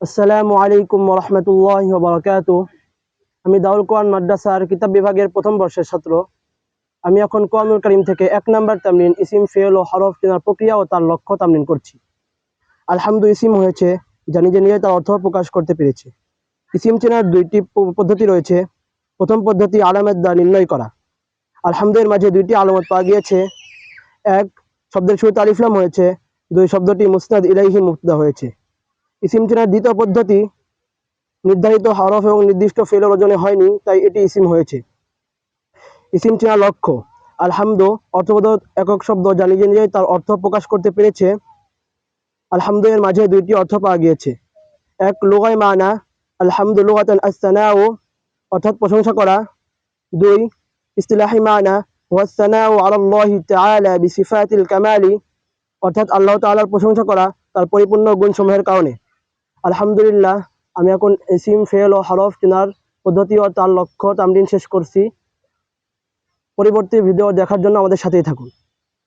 আসসালামু আলাইকুম রহমতুল্লাহ বরকাত আমি দাউল কোরআন মাদ্রাসার কিতাব বিভাগের প্রথম বর্ষের ছাত্র। আমি এখন কোরআনুল করিম থেকে এক নম্বর তামলিন, ইসিম, ফেল ও হরফ চেনার প্রক্রিয়া ও তার লক্ষ্য তামলিন করছি। আলহামদু, ইসিম হয়েছে যা নিজে নিজে তার অর্থ প্রকাশ করতে পেরেছে। ইসিম চেনার দুইটি পদ্ধতি রয়েছে। প্রথম পদ্ধতি, আলামের দ্বারা নির্ণয় করা। আলহামদের মাঝে দুইটি আলামত পাওয়া গিয়েছে। এক, শব্দের শুরুতে আলিফলাম হয়েছে। দুই, শব্দটি মুসনাদ ইলাইহি মুক্তা হয়েছে। ইসিম চেনার দ্বিতীয় পদ্ধতি, নির্ধারিত হরফ এবং নির্দিষ্ট ফেলের ওজনে হয়নি, তাই এটি ইসিম হয়েছে। ইসিম চেনার লক্ষ্য, আলহামদ, অর্থবোধক একক শব্দ যা নিজে নিজেই তার অর্থ প্রকাশ করতে পেরেছে। আলহামদু এর মাঝে দুইটি অর্থ পাওয়া গিয়েছে। এক, লোগাই মানা, আলহামদু লুগাতান আস্তানাও অর্থাৎ প্রশংসা করা। দুই, ইস্তিলাহি মানা তাআলা বিসিফাতিল কামালি, অর্থাৎ আল্লাহ তাআলার প্রশংসা করা তার পরিপূর্ণ গুণসমূহের কারণে। আলহামদুলিল্লাহ, আমি এখন এসিম, ফেল ও হরফ চেনার পদ্ধতি ও তার লক্ষ্য তামদিন শেষ করছি। পরবর্তী ভিডিও দেখার জন্য আমাদের সাথেই থাকুন।